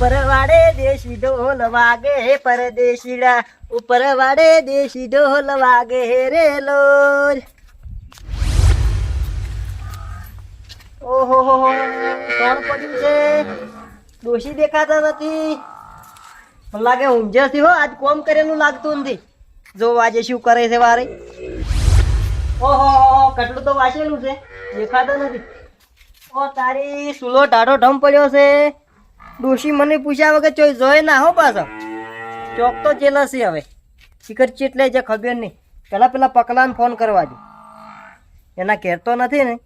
ઉપર વાડે દેશી ઢોલ વાગે હે પરદેશીડા. ઉપર દેશી ઢોલ વાગે હે રે લોલ. ઓહો હો કોણ પડ્યું છે? ડોશી દેખાતા નથી. મને લાગે ઊંઝાથી હો, આજ કોમ કરેલું લાગતું નથી. જો આજે શું કરે છે વારે? ઓહો કટલું તો વાંચેલું છે, દેખાતો નથી. ઓ, તારી સુલો ટાઢો ઢમ પડ્યો છે. ડોશી મને પૂછ્યા વગર ચોઈ જોઈ ના હો પાછો. ચોક તો જેલસી હવે. શિખર ચેટલે છે ખબર નહીં. પેલા પેલા પકલાને ફોન કરવા દે. એના ઘેર તો નથી ને.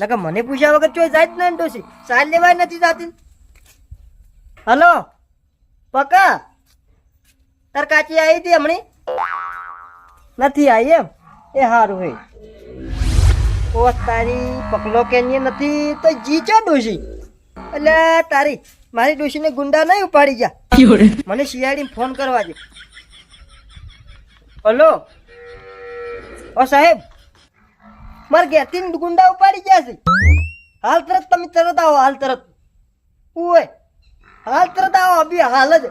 નકર મને પૂછ્યા વગર ચોઈ જાય જ નહીં ડોશી. સાર લેવાય નથી જાતી. હલો? પકા? તાર કાચી આવી હતી હમણી? નથી આવી એમ? એ સારું હે. ઓ તારી પકલો કે નથી. તો જીચો ડોશી. એટલે તારી. મારી ડોશીને ગુંડા નહીં ઉપાડી જા મને શિયાળી ફોન કરવા દે હલો? ઓ સાહેબ મારે ઘેરથી ગુંડા ઉપાડી ગયા છે. હાલ તરત તમે તરત આવો હાલ તરત. ઓય હાલ તરત આવો અભી હાલ જ.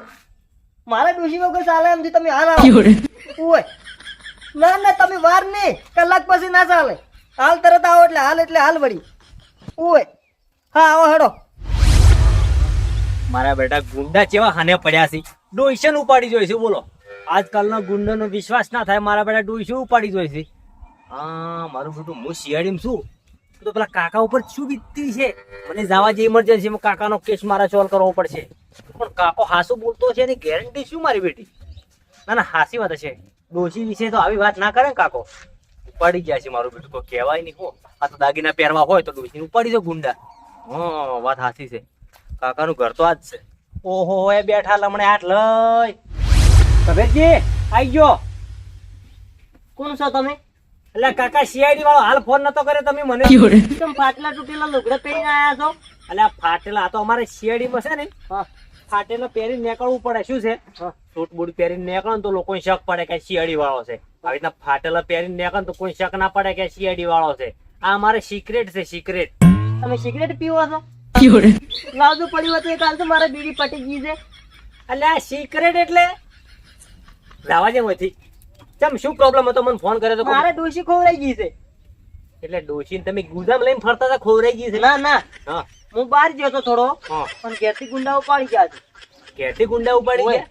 મારા ડોશી વગર ચાલે એમથી તમે હાલ આવો. ઓય ના ના તમે વાર નહીં કલાક પછી ના ચાલે. હાલ તરત આવો એટલે હાલ એટલે હાલ વળી. ઓય હા આવો હેડો. મારા બેટા ગુંડા ચેવા હાને પડ્યા છે? ડોઈશન ઉપાડી જોઈશે બોલો. આજકાલનો ગુંડાનો વિશ્વાસ ના થાય, મારા બેટા ડોઈશન ઉપાડી જોઈશે હા, મારું બેટું, હું શિયાળીમાં છું. તો પેલા કાકા ઉપર શું વીતતી છે. મને જવા જે ઇમરજન્સીમાં કાકાનો કેસ મારા સોલ્વ કરવો પડશે. પણ કાકો હાસુ બોલતો છે એની ગેરંટી શું મારી બેટી? ના ના, હાસી વાત છે ડોશી વિશે તો આવી વાત ના કરે કાકો. ઉપાડી ગયા છે મારું બેટું. કોઈ કહેવાય નહીં, હો. આ તો દાગીના પહેરવા હોય તો ડોશીને ઉપાડી દો ગુંડા. હા, વાત હાસી છે. કાકાનું ઘર તો આજ છે. ઓહો એ બેઠા લમણે હાથ લઈ. કબીરજી આવી ગયો. કોણ છો તમે? એટલે કાકા સીઆઈડી વાળો હાલ ફોન નતો કર્યો તમે મને. તમે પાટલા તૂટેલા લુગડા પહેરીને આવ્યા છો? એટલે ફાટેલા આ તો અમારે સીઆઈડી માં છે ને. હા. ફાટેલા પહેરીને નીકળવું પડે શું છે? હા. સૂટ બૂટ પહેરીને નીકળો ને તો લોકોને શક પડે કે સીઆઈડી વાળો છે. આવી રીતના ફાટેલા પહેરીને નીકળો ને તો કોઈ શક ના પડે કે સીઆઈડી વાળો છે. આ અમારે સિક્રેટ છે સિક્રેટ તમે સિગરેટ પીવો છો? લાવજો પડ્યું હતું એક હાલ તો મારા બીડી પટી ગઈ છે. એટલે આ સિક્રેટ એટલે? લાવા જેમ હતી ચમ શું પ્રોબ્લેમ હતો? મને ફોન કર્યો તો મારે ડોશી ખોવરાઈ ગઈ છે. એટલે ડોશીને તમે ગુદામ લઈને ફરતા હતા ખોવરાઈ ગઈ છે? ના ના. હું. બહાર ગયો તો થોડો. હા. પણ ઘેરથી ગુંડા ઉપાડી ગયા છે. ક્યાંથી ગુંડા ઉપાડી ગયા?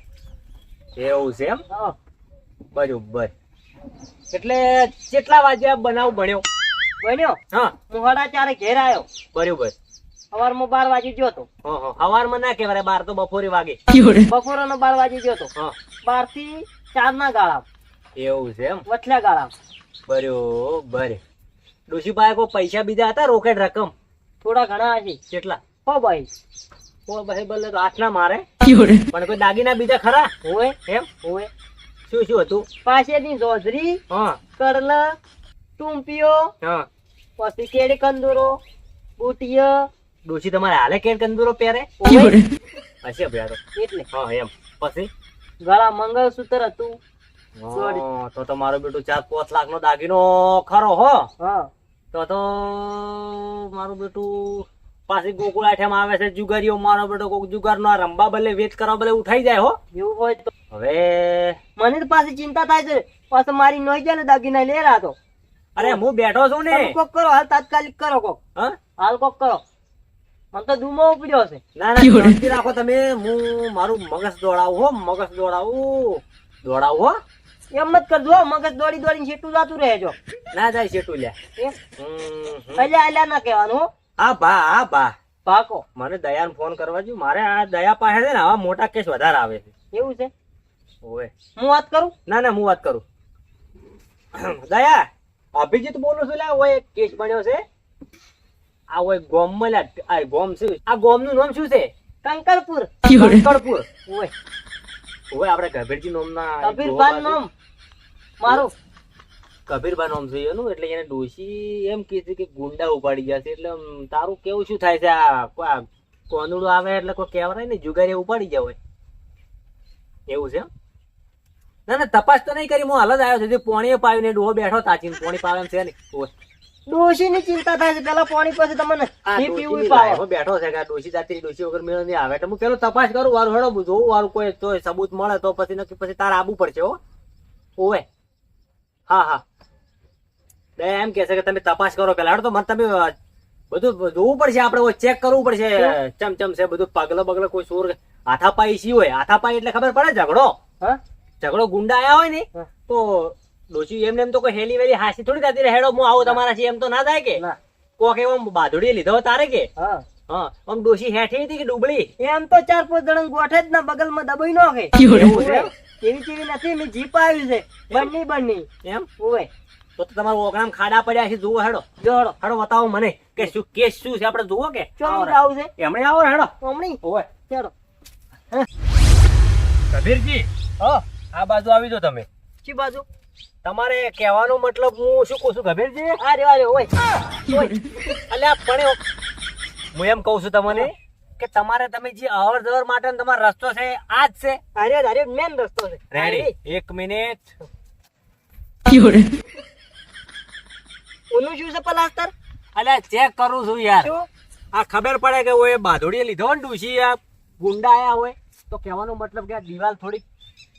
એવું છે એમ? બરોબર. એટલે કેટલા વાગ્યા બનાવ બન્યો? બન્યો હા. હું સાડા ચારે ઘેર આવ્યો. બરોબર. સવારમાં બાર વાગે ગયો તો હા હા હવારમાં ના કેવાય બાર તો બપોરે વાગે. બપોરનો બાર વાગે ગયો તો બારથી ચાર ના ગાળા. એવું છે એમ? વચલા ગાળા. બરોબર. ડોશી પાસે કોઈ પૈસા બીજા હતા રોકેટ રકમ? થોડા ઘણા હશે. કેટલા? હો ભાઈ. હો ભાઈ બોલે તો આઠ ના મારે પણ કોઈ દાગીના બીજા ખરા? હોય એમ? હોય શું શું હતું? પાસેની જોજરી હા. કરલા ટૂંપીઓ હા. પછી કેડી કંદુરો બુટીય ડોશી તમારે હાલે કેર કંદુરો પહેરે? પછી હશે એટલે. હા એમ. પછી? ગળા મંગળસૂત્ર હતું. તો તો મારો બેટો ચાર પાંચ લાખ નો દાગીનો ખરો હો. તો તો મારું બેટું પાછી ગોકુળ આઠામાં આવે છે જુગારીઓ. મારો બેટો કોક જુગાર નો રંબા બલે વેચ કરવા બલે ઉઠાઈ જાય હો. એવું હોય તો. હવે મને તો પાછી ચિંતા થાય છે. પાછો મારી નોઈ જાય ને દાગીના લે રહ્યા તો. અરે હું બેઠો છું ને. કોક કરો હાલ તાત્કાલિક કરો કોક. હા? હાલ કોક કરો. મને તો ધૂમો ઉપડ્યો છે. ના ના રાખો તમે. હું મારું મગજ દોડાવું હો મગજ દોડાવું. દોડાવું હો? એમ જ કરજો મગજ દોડી દોડીને છેટું જાતું રહેજો. ના જાય શેટું લ્યા એમ? હમ, હમ. પહેલા આલ્યા ના કહેવાનું હા. બા હા બા. ભાકો મને દયાને ફોન કરવા જો મારે આ દયા પાસે છે ને આવા મોટા કેસ વધારે આવે છે. એવું છે? ઓએ હું વાત કરું? ના ના હું વાત કરું. દયા અભિજીત બોલું છું લે ઓય એક કેસ બન્યો છે. આ ઓય ગોમ મળ્યા આ ગોમ છે આ ગોમનું નામ શું છે? કંકરપુર. કંકરપુર. ઓય. ઓય આપણે કબીરજી નામના ના કબીરભાન ગોવા નામ. મારું. છે. કબીરભાઈ નામ છે એનું એટલે એને ડોશી એમ કીધું કે ગુંડા ઉપાડી ગયા છે એટલે તારું કેવું શું થાય છે? આ કોનુડું આવે એટલે કોઈ કહેવાય ને જુગારી ઉપાડી જાય એવું છે એમ? ના ના તપાસ તો નહીં કરી હું હાલ જ આવ્યો છું. પોણીએ પાવીને ડોહો બેઠો તાચીને પોણી પાવે એમ છે ને ઓય. ડોશીની ચિંતા થાય છે. પેલા પાણી પછી તમને આ પીવું પાવે બેઠો છે કે ડોશી જાતી ડોશી વગર મેળ નહીં આવે. એટલે હું પેલો તપાસ કરું વારું હેડો હું જોઉં વારું કોઈ તો સબૂત મળે તો પછી નક્કી પછી તારે આબુ પડશે હો. ઓવે. હા હા. બે એમ કે છે કે તમે તપાસ કરો પેલા. હેડો તો મને તમે બધું જોવું પડશે આપણે ચેક કરવું પડશે. ચમ ચમ છે બધું પગલો બગલો કોઈ સોર હાથાપાઈ સી હોય. હાથાપાઈ એટલે ખબર પડે ઝઘડો? ઝઘડો ગુંડા આયા હોય ને તો ડોશી એમને એમ તો કોઈ હેલી વેલી હાસી થોડી થતી રહે. હેડો હું આવો તમારા એમ તો ના થાય કે? કોક એમ બાધુડી લીધો તારે કે? હા. હા આમ ડોસી હેઠી હતી કે ડુબળી? એમ તો ચાર પાંચ જણ ગોઠે જ ના બગલમાં દબાઈ નો કે. કેવી કેવી નથી મેં જીપ આવી છે. બની બની એમ? ઓવે. તો તો તમારું ઓગણામ ખાડા પડ્યા છે જુઓ હેડો. જો હેડો. બતાવો મને કે શું કેસ શું છે? આપણે જુઓ કે? ચોમડ આવું છે એમણે આવો હેડો. હમણી? ઓવે. ચાલો. કબીરજી હા. આ બાજુ આવી જો તમે. ચી બાજુ? તમારે કહેવાનો મતલબ હું શું કહું છું ગભેરજી આ રે આ રે ઓય ઓય. અલ્યા પણ હું એમ કહું છું તમને કે તમારે તમે જે અવર જવર માટે તમારો રસ્તો છે આ જ છે. અરે અરે મેન રસ્તો છે. રેડી એક મિનિટ. ઓનું શું છે પલાસ્તર? અલ્યા ચેક કરું છું યાર. આ ખબર પડે કે ઓય બાધોડીએ લીધો ને ડૂસી આ ગુંડા આયા હોય. તો કહેવાનો મતલબ કે આ દિવાલ થોડીક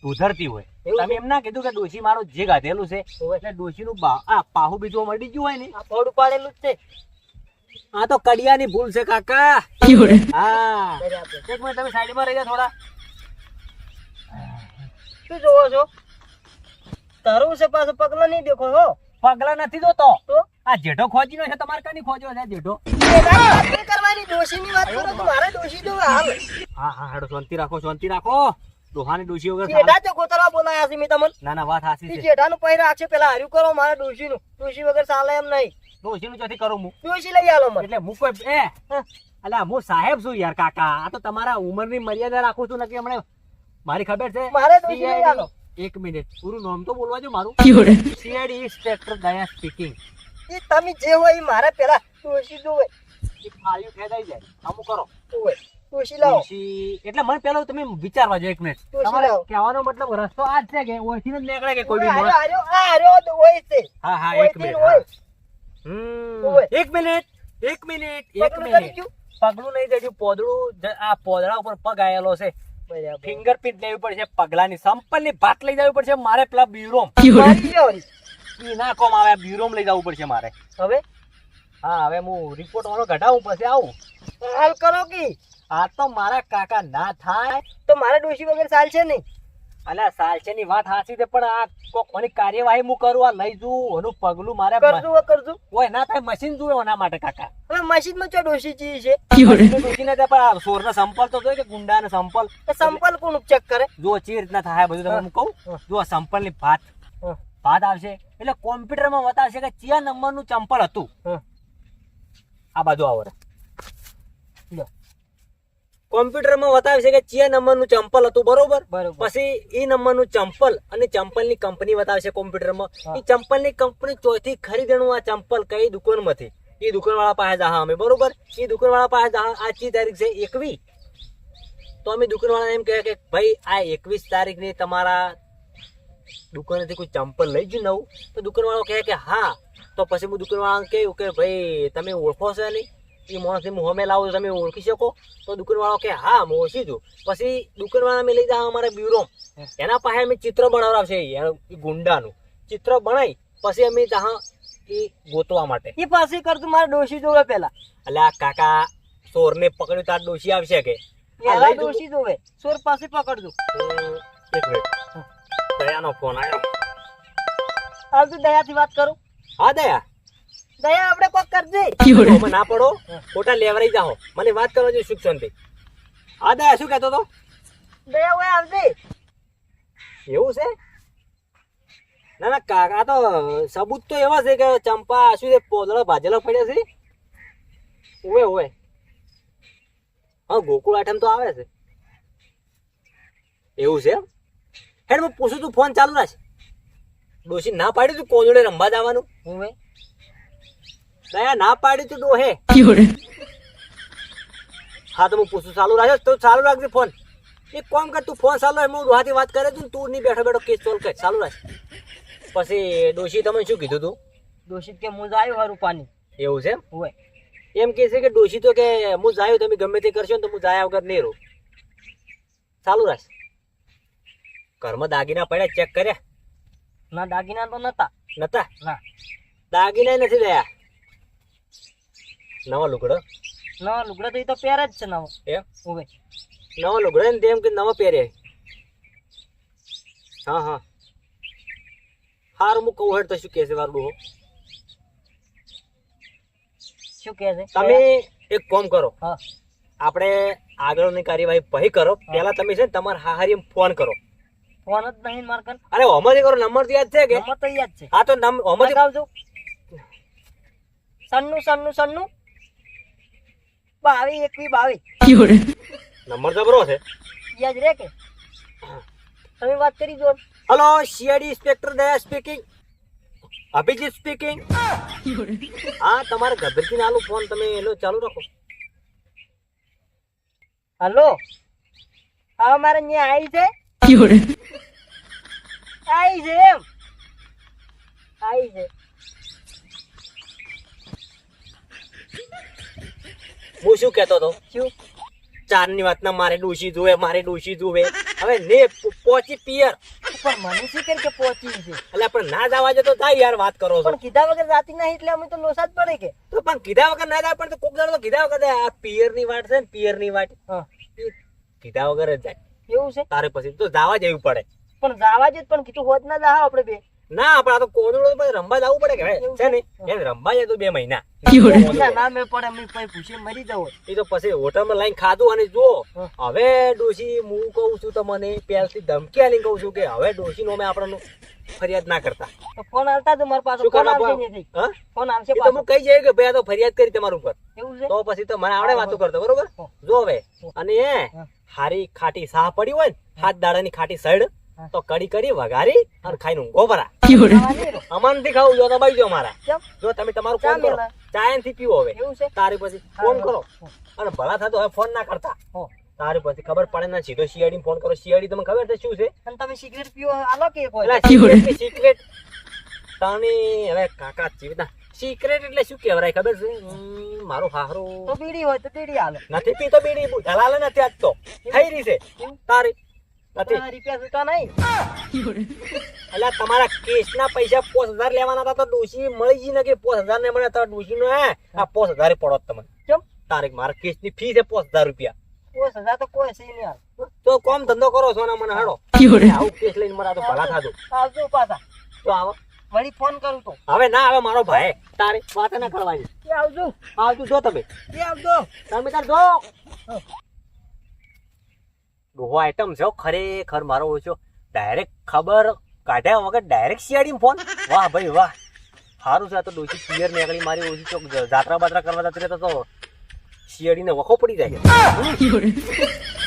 સુધરતી હોય. તમે એમ ના કીધું કે ડોશી મારો જે ગાધેલું છે એટલે ડોશી નું પાહુ બીજું મળી ગયું હોય ને આ ફોડ પાડેલું જ છે. આ તો કડિયાની ભૂલ છે કાકા. હા. એક મિનિટ તમે સાઈડમાં રહી જાઓ થોડા. શું જોવો છો? તારું છે પાછો પગલો નહીં દેખો હો. પગલા નથી જોતો. તો? આ જેઠો ખોજીનો છે તમારે કની ખોજ્યો છે જેઠો? કરવાની ડોશીની વાત કરો તો મારે ડોશી તો હાલ. હા હા હાડો શાંતિ રાખો શાંતિ રાખો. ડોહાની ડોશી વગર જેઠા તે ગોતરા બોલાયા છે મેં તમને. ના ના વાત હાસી છે. જેઠાનું પહેરા રાખશે પેલા હાર્યું કરો મારે ડોશીનું. ડોશી વગર ચાલે એમ નહીં. ડોશીનું ચોથી કરું હું? ડોશી લઈ આલો મને. એટલે હું કોઈ એ અલ્યા હું સાહેબ છું યાર કાકા. આ તો તમારા ઉંમરની મર્યાદા રાખું છું નકે હમણાં મારી ખબર છે? મારે ડોશી લઈ આલો. એક મિનિટ. પૂરું નામ તો બોલવા જો મારું. સીઆઈડી ઇન્સ્પેક્ટર દયા સ્પીકિંગ એ તમે જે હોય ઈ મારે પેલા ડોશી જોવે. એ ફાળ્યું ખેદાઈ જાય. અમુક કરો. જોવે. ડોશી લાવો. એટલે મને પેલો તમે વિચારવા જો એક મિનિટ તમારે કહેવાનો મતલબ રસ્તો આ જ છે કે ઓયથી જ નીકળે કે કોઈ બી માણસ હાર્યો, આ તો હોય છે. હા હા એક મિનિટ હમ, એક મિનિટ એક મિનિટ એક મિનિટ પગલું નહીં જજુ પોદળું આ પોદળા ઉપર પગ આયેલો છે. ફિંગરપ્રિન્ટ લેવી પડશે પગલાની સંપલની ભાત લઈ જવી પડશે મારે પેલા બ્યુરોમ. ના કોમ આવે બ્યુરોમ લઈ જવું પડશે મારે. હવે? હા હવે હું રિપોર્ટ વાળો ઘટાવું પછી આવું. હાલ કરો કી. આ તો મારા કાકા ના થાય. તો મારા ડોશી વગર ચાલશે નહીં. અલ્યા ચાલશે ની વાત હાચી છે પણ આ કોની કાર્યવાહી હું કરું આ લઈ જઉં એનું પગલું મારે કરજો કરજો ઓય ના થાય મશીન જુએ એના માટે કાકા. હવે મશીનમાં ચો ડોશી ચી છે? ડોશીને ત્યાં પણ આ સોરના સંપલ તો જોઈએ કે ગુંડાને સંપલ. સંપલ કોણ ચેક કરે? જો ચી રીતના થાય બધું તમે હું કહું? જો સંપલની ભાત. ભાત આવશે. એટલે કોમ્પ્યુટરમાં બતાવશે કે ચિયા નંબરનું ચંપલ હતું આ બાજુ આવો. રે. લો. કોમ્પ્યુટરમાં છે કે કયા નંબરનું ચંપલ હતું બરોબર. પછી એ નંબરનું ચંપલ અને ચંપલની કંપની બતાવે છે કોમ્પ્યુટરમાં. એ ચંપલની કંપની ચોથી ખરીદણું આ ચંપલ કઈ દુકાનમાંથી? એ દુકાનવાળા પાસે જહા અમે બરોબર? એ દુકાનવાળા પાસે જહા આ ચી તારીખ છે એકવી? તો અમે દુકાનવાળા એમ કહે કે ભાઈ આ એકવીસ તારીખની તમારા દુકાનેથી કોઈ ચંપલ લઈ જ નવું. તો દુકાનવાળો કહે કે હા. તો પછી હું દુકાનવાળાને કહ્યું કે ભાઈ તમે ઓળખો છો નહીં એ માણસને હું અમે લાવું તમે ઓળખી શકો. તો દુકાનવાળો કે હા હું ઓળખી છું. પછી દુકાનવાળા અમે લઈ જાવ અમારા બ્યુરો એના પાસે અમે ચિત્ર બનાવડાવશે એ ગુંડાનું. ચિત્ર બનાવી પછી અમે જા એ ગોતવા માટે. એ પાસે કરતું મારે ડોશી જોવે પેલા. એટલે આ કાકા ચોરને પકડ્યું તાર ડોશી આવશે કે. ડોશી જોવે. ચોર પાસે પકડજો. એક મિનિટ દયાનો ફોન આવ્યો. હાલ તું દયાથી વાત કરું. હા દયા. દયા આપણે કોક કરજે. તમે ના પડો. ખોટા લેવરાઈ જાઓ. મને વાત કરવા જો સુખ શાંતિ. આ દયા શું કહેતો તો દયા ઓય આવજે. એવું છે? ના ના કાકા તો સબૂત તો એવા છે કે ચંપા શું છે પોદળો ભાજેલો પડ્યા છે? ઓવે ઓવે હા ગોકુળ આઠમ તો આવે છે. એવું છે? હેડ હું પૂછું તું ફોન ચાલુ રાખ. ડોશી ના પાડી તું કોજોડે રમવા જવાનું? હોવે દયા ના પાડી તું ડોહે હા તો હું પૂછું ચાલુ રાખે તો ચાલુ રાખજે ફોન. એક કોમ કર તું ફોન ચાલુ હું ડોહાથી વાત કરે છું તું નહીં બેઠો બેઠો કેસ સોલ્વ કર. ચાલુ રાખ. પછી ડોશી તમે શું કીધું તું? દોષિત કે હું જ આવ્યો હારું પાણી. એવું છે એમ? હોય. એમ કે છે કે ડોશી તો કે હું જાયો તમે ગમે તે કરશો ને તો હું જાયા વગર નહીં રહું. ચાલુ રાખ. ઘરમાં દાગીના પડ્યા ચેક કર્યા? ના દાગીના તો નતા. નતા? ના. દાગીના નથી રહ્યા. નવા લુગડા? નવા લુગડા તો ઈ તો પહેર જ છે નવો. એમ? હોય નવા લુગડા ને તેમ કે નવા પહેરે. હા હા. હારું હું કહું હેડ તો શું કહે છે મારું ડોહો શું કહે છે? તમે એક કામ કરો. હા. આપણે આગળની કાર્યવાહી પછી કરો. પહેલા તમે છે ને તમારા હાહારી ફોન કરો. ફોન જ નહીં માર કર અરે હોમથી કરો. નંબર તો યાદ છે કે? નંબર તો યાદ છે. હા તો નમ હોમથી લગાવજો સન્નું સન્નું સન્નું. બાવી એકવી બાવી. નંબર જબરો છે. યાદ રે કે? તમે વાત કરી જો hello CID inspector Daya speaking Abhijeet speaking હા તમારે ગભરથી નાલું ફોન તમે એનો ચાલુ રાખો. હલો? હા મારે અહીંયા આવી છે? આવી છે એમ. આવી છે. હું શું કહેતો હતો? શું? ચારની વાતના મારે ડોશી જોવે મારે ડોશી જોવે હવે ને પોચી પિયર. પણ મને શું કરી કે પોચી છે એટલે આપણે ના જવા જતો થાય યાર વાત કરો પણ કીધા વગર જાતી નહીં એટલે અમે તો લોસા જ પડે કે? તો પણ કીધા વગર ના જાય પણ તો કોક દાડો તો કીધા વગર આ પિયરની વાત છે ને પિયરની વાટ કીધા વગર જ જાય. એવું છે? તારે પછી તો જવા જવું પડે. પણ જાવા જ પણ કીધું હોત ના જાવ આપણે બે. ના આપણે આ તો કોદળો પછી રંબા જવું પડે કે હવે, છે ને? એ રંબા જાય તો બે મહિના. ના મેં પડે મેં પછી પૂછી મરી જાવ એ તો પછી હોટલમાં લઈને ખાધું અને જો હવે ડોશી હું કહું છું તમને પહેલથી ધમકી આલી કહું છું કે હવે ડોશી નો અમે આપણને ફરિયાદ ના કરતા. ફોન આવતા તો મારા પાસે ફોન આવશે નહીં. ફોન આવશે તો હું કહી જાય કે ભાઈ આ તો ફરિયાદ કરી તમારું ઉપર. એવું છે? તો પછી તો મને આવડે વાતો કરતો બરોબર? જો હવે અને એ હારી ખાટી સાહ પડી હોય ને હાથ દાડાની ખાટી સડ હા. તો કડી કરી વઘારી અને ખાઈને ઊંઘો ભરા અમાનથી ખાવું જો દબાઈ જો મારા. જો તમે તમારું કામ કરો. ચાયનથી પીવો હવે. તારી પછી ફોન કરો. અને ભલા થતો હવે ફોન ના કરતા. તારી પછી ખબર પડે ના સીધો શિયાળી ફોન કરો. શિયાળી તમને ખબર છે શું છે? અને તમે સિગરેટ પીવો આલો કે સિગરેટ તને હવે કાકા જીવતા. સિક્રેટ એટલે શું કહેવાય? ખબર છે? મારો હારું તો બીડી હોય તો બીડી હાલો નથી પીતો બીડી બુ- નથી આજ તો. થઈ રહી છે. તારી તમારા રૂપિયા છૂટા નહીં. એટલે તમારા કેસના પૈસા પાંચ હજાર લેવાના હતા તો ડોશી મળી ગઈ ને કે પાંચ હજાર ને મળે તો ડોશી નો હે આ પાંચ હજાર પડો તમને. કેમ? તારીખ મારા કેસની ફી છે પાંચ હજાર રૂપિયા. કોઈ સજા તો કોઈ સહી નહીં તો કોમ ધંધો કરો છો ને મને હાડો. આવું કેસ લઈને મારા તો ભલા થાજો. આવજો પાછા. તો આવો. વળી ફોન કરું તો. હવે ના હવે મારો ભાઈ. તારી વાત ના કરવાની. આવજો. આવજો જો તમે. આવજો. તમે તાર જો. ડોહો આઈટમ છે હો, ખરેખર મારો ઓછો. ડાયરેક્ટ ખબર કાઢ્યા વગર ડાયરેક્ટ શિયાળી ફોન. વાહ ભાઈ વાહ. સારું છે તો ડોસી શિયર નીકળી મારી ઓછી ચોક જાત્રા બાત્રા કરવા જતી રહેતા તો શિયાળીને વખો પડી જાય.